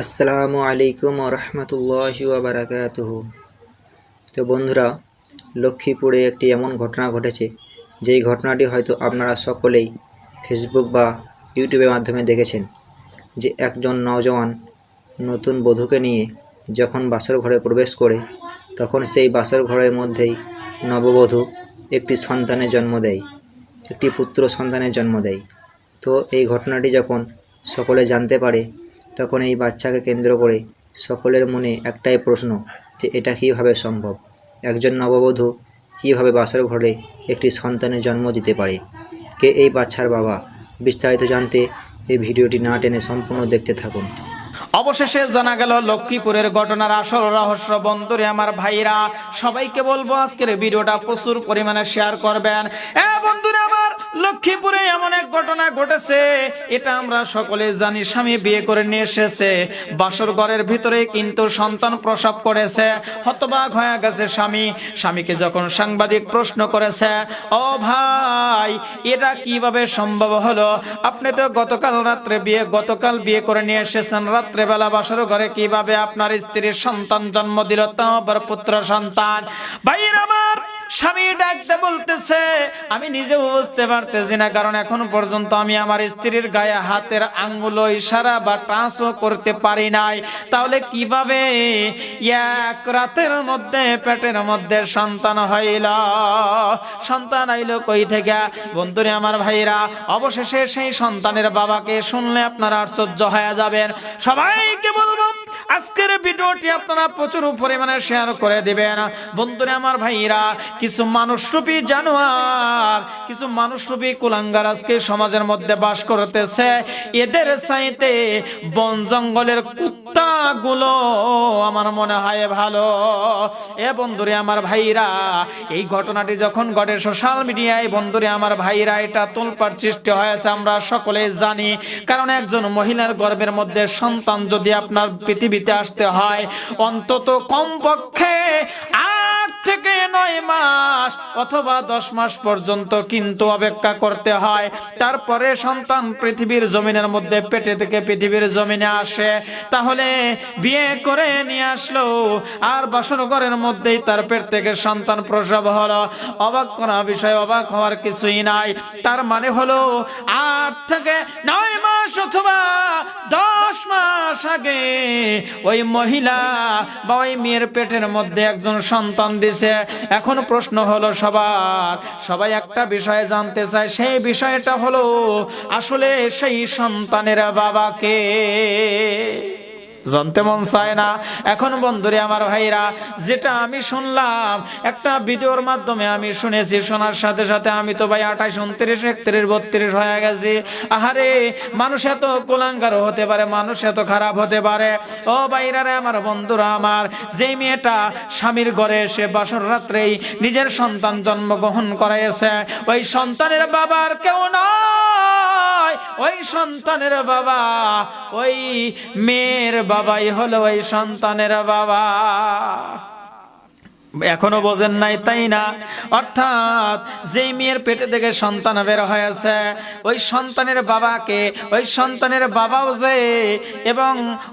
আসসালামু আলাইকুম রহমতুল্লাহি বারাকাতুহু। তো বন্ধুরা, লক্ষ্মীপুরে একটি এমন ঘটনা ঘটেছে, যেই ঘটনাটি হয়তো আপনারা সকলেই ফেসবুক বা ইউটিউবের মাধ্যমে দেখেছেন, যে একজন নওজওয়ান নতুন বধূকে নিয়ে যখন বাসর ঘরে প্রবেশ করে, তখন সেই বাসর ঘরের মধ্যেই নববধূ একটি সন্তানের জন্ম দেয়, একটি পুত্র সন্তানের জন্ম দেয়। তো এই ঘটনাটি যখন সকলে জানতে পারে তখন এই বাচ্চাকে কেন্দ্র করে সকলের মনে একটাই প্রশ্ন যে এটা কীভাবে সম্ভব? একজন নববধূ কীভাবে বাসর ঘরে একটি সন্তানের জন্ম দিতে পারে? কে এই বাচ্চার বাবা? বিস্তারিত জানতে এই ভিডিওটি না টেনে সম্পূর্ণ দেখতে থাকুন। অবশেষে জানা গেল, লক্ষ্মীপুরের ঘটনার আসল রহস্য বন্ধুরে আমার ভাইরা। সবাইকে বলব, আজকের ভিডিওটা প্রচুর পরিমাণে শেয়ার করবেন। বন্ধুরে আমার লক্ষ্মীপুরে এমন এক ঘটনা ঘটেছে, এটা আমরা সকলে জানি, স্বামী বিয়ে করে নিয়ে এসেছে। বাসর ঘরের ভিতরে কিন্তু সন্তান প্রসব করেছে, হতবাক হয়ে গেছে স্বামী। স্বামীকে যখন সাংবাদিক প্রশ্ন করেছে, ও ভাই, এটা কীভাবে সম্ভব হলো? আপনি তো গতকাল রাত্রে বিয়ে, গতকাল বিয়ে করে নিয়ে এসেছেন রাত্রেবেলা বাসর ঘরে কীভাবে আপনার স্ত্রীর সন্তান জন্ম দিল, তাও আবার পুত্র সন্তান? ভাইয়ের আমার স্বামী ডাকতে বলতেছে আমি নিজেও বুঝতে পারতেছি না, কারণ এখন পর্যন্ত আমি আমার স্ত্রীর গায়ে হাতের আঙ্গুলো ইশারা বা টাচও করতে পারি নাই। তাহলে কীভাবে এক রাতের মধ্যে, পেটের মধ্যে সন্তান হইল? সন্তান আইলো কই থেকে? বন্ধুরে, আমার ভাইরা অবশেষে সেই সন্তানের বাবাকে শুনলে আপনারা আশ্চর্য হয়ে যাবেন। সবাইকে বলব, আজকের ভিডিওটি আপনারা প্রচুর পরিমাণে শেয়ার করে দিবেন। বন্ধুরে, আমার ভাইরা কিছু মানুষরূপী জানোয়ার, কিছু মানুষরূপী কুলাঙ্গার আজকে সমাজের মধ্যে বাস করতেছে। এদের সাইতে বন জঙ্গলের কুত্তা গুলো আমার মনে হয় ভালো। এ বন্ধুরে, আমার ভাইরা এই ঘটনাটি যখন ঘটে সোশ্যাল মিডিয়ায় বন্ধুরে, আমার ভাইরা এটা তোলপার সৃষ্টি হয়েছে, আমরা সকলে জানি। কারণ একজন মহিলার গর্বের মধ্যে সন্তান যদি আপনার পৃথিবীতে আসতে হয়। অন্তত কমপক্ষে থেকে নয় মাস অথবা দশ মাস পর্যন্ত কিন্তু অপেক্ষা করতে হয়। তারপরে সন্তান পৃথিবীর জমিনের মধ্যে পেটে থেকে পৃথিবীর জমিনে আসে। তাহলে বিয়ে করে নিয়ে আসলো আর বাসন ঘরের মধ্যেই তার পেট থেকে সন্তান প্রসব হলো। অবাক করা বিষয়, অবাক হওয়ার কিছুই নাই। তার মানে হলো আট থেকে নয় মাস অথবা দশ মাস আগে ওই মহিলা বা ওই মেয়ের পেটের মধ্যে একজন সন্তান দিছে এখন প্রশ্ন হলো সবার। সবাই একটা বিষয়ে জানতে চায়, সেই বিষয়টা হলো, আসলে সেই সন্তানের বাবাকে জানতে মন চায় না। এখন বন্ধুরে আমার ভাইরা, যেটা আমি শুনলাম, একটা ভিডিওর মাধ্যমে আমি শুনেছি, শোনার সাথে সাথে আমি তো ভাই আঠাশ, উনত্রিশ, একত্রিশ, বত্রিশ হয়ে গেছি। আহারে, মানুষ এত কুলাঙ্গারও হতে পারে, মানুষ এত খারাপ হতে পারে। ও বাইরারে আমার বন্ধুরা আমার যে মেয়েটা স্বামীর ঘরে এসে বাসর রাত্রেই নিজের সন্তান জন্মগ্রহণ করাইছে, ওই সন্তানের বাবার কেউ নয় ওই সন্তানের বাবা, ওই মেয়ের বাবাই হলো ওই সন্তানের বাবা। এখনও বোঝেন নাই, তাই না? অর্থাৎ যেই মেয়ের পেটে থেকে সন্তান বের হয়েছে, ওই সন্তানের বাবাকে, ওই সন্তানের বাবাও যে, এবং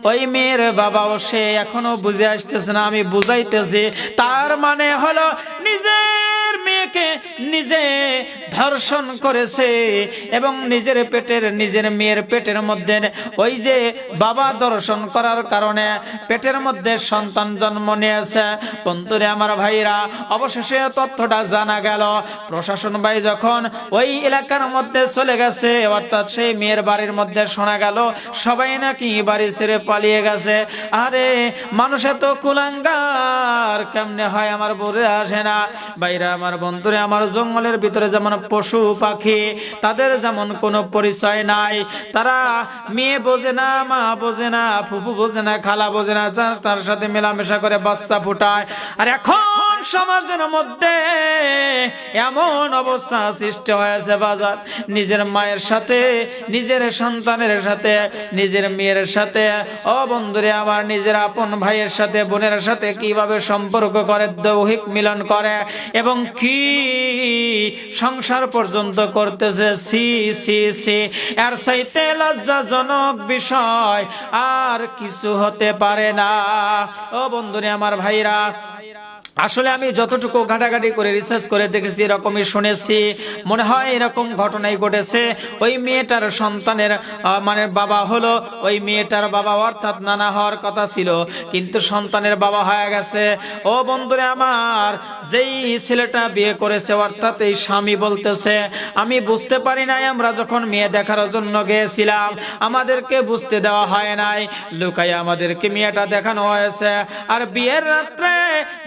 ওই মেয়ের বাবাও সে এখনও বুঝে আসতেছে না, আমি বুঝাইতেছি, তার মানে হলো নিজের মেয়েকে নিজে ধর্ষণ করেছে এবং নিজের পেটের, নিজের মেয়ের পেটের মধ্যে ওই যে বাবা দর্শন করার কারণে পেটের মধ্যে সন্তান জন্ম নিয়েছে। বন্ধুরে, আমার ভাইরা, অবশেষে তথ্যটা জানা গেল। প্রশাসন ভাই যখন ওই এলাকার মধ্যে চলে গেছে, অর্থাৎ সেই মেয়ের বাড়ির মধ্যে শোনা গেল, সবাই নাকি বাড়ি ছেড়ে পালিয়ে গেছে। আরে, মানুষ এত কুলাঙ্গার, কেমনে হয় আমার বলে আসে না। বাইরে আমার বন্ধুরে আমার জঙ্গলের ভিতরে যেমন পশু পাখি, তাদের যেমন কোনো পরিচয় নাই। তারা মেয়ে বোঝে না, মা বোঝে না, ফুফু বোঝে না, খালা বোঝে না তার সাথে মেলামেশা করে বাচ্চা ফুটায়। আর এখন সমাজের মধ্যে এমন অবস্থা সৃষ্টি হয়েছে বাজার। নিজের মায়ের সাথে, নিজের সন্তানের সাথে, নিজের মেয়ের সাথে, ও বন্ধুরে আমার নিজের আপন ভাইয়ের সাথে, বোনের সাথে কীভাবে সম্পর্ক করে দৈহিক মিলন করে, এবং কি সংসার পর্যন্ত করতেছে? সি সি সি। এর সাইতে লজ্জাজনক বিষয় আর কিছু হতে পারে না। ও বন্ধুরে, আমার ভাইরা আসলে আমি যতটুকু ঘাটাঘাটি করে রিসার্চ করে দেখেছি, এরকমই শুনেছি। মনে হয় এরকম ঘটনাই ঘটেছে। ওই মেয়েটার সন্তানের মানে বাবা হলো, ওই মেয়েটার বাবা অর্থাৎ নানা হওয়ার কথা ছিল, কিন্তু সন্তানের বাবা হয়ে গেছে। ও বন্ধুরে আমার, যেই ছেলেটা বিয়ে করেছে, অর্থাৎ এই স্বামী বলতেছে, আমি বুঝতে পারি নাই, আমরা যখন মেয়ে দেখার জন্য গিয়েছিলাম, আমাদেরকে বুঝতে দেওয়া হয় নাই। লুকাই আমাদেরকে মেয়েটা দেখানো হয়েছে। আর বিয়ের রাত্রে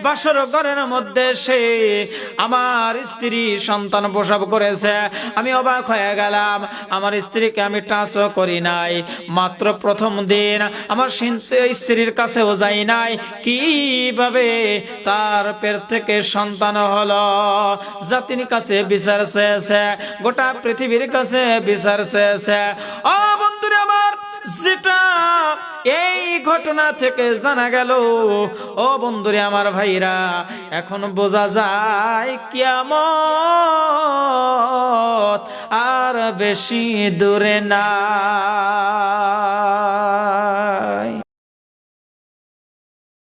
বাসর ঘরের মধ্যে সে আমার স্ত্রী সন্তান প্রসব করেছে। আমি অবাক হয়ে গেলাম। আমার স্ত্রীকে আমি করি নাই। মাত্র প্রথম দিন আমার স্ত্রীর কাছেও যাই নাই। কীভাবে তার পেট থেকে সন্তান হলো? জাতির কাছে বিচার চেয়েছে, গোটা পৃথিবীর কাছে বিচার চেয়েছে। আমার যেটা এই ঘটনা থেকে জানা গেল, ও বন্ধুরে আমার ভাইরা, এখন বোঝা যায় কিয়াম আর বেশি দূরে না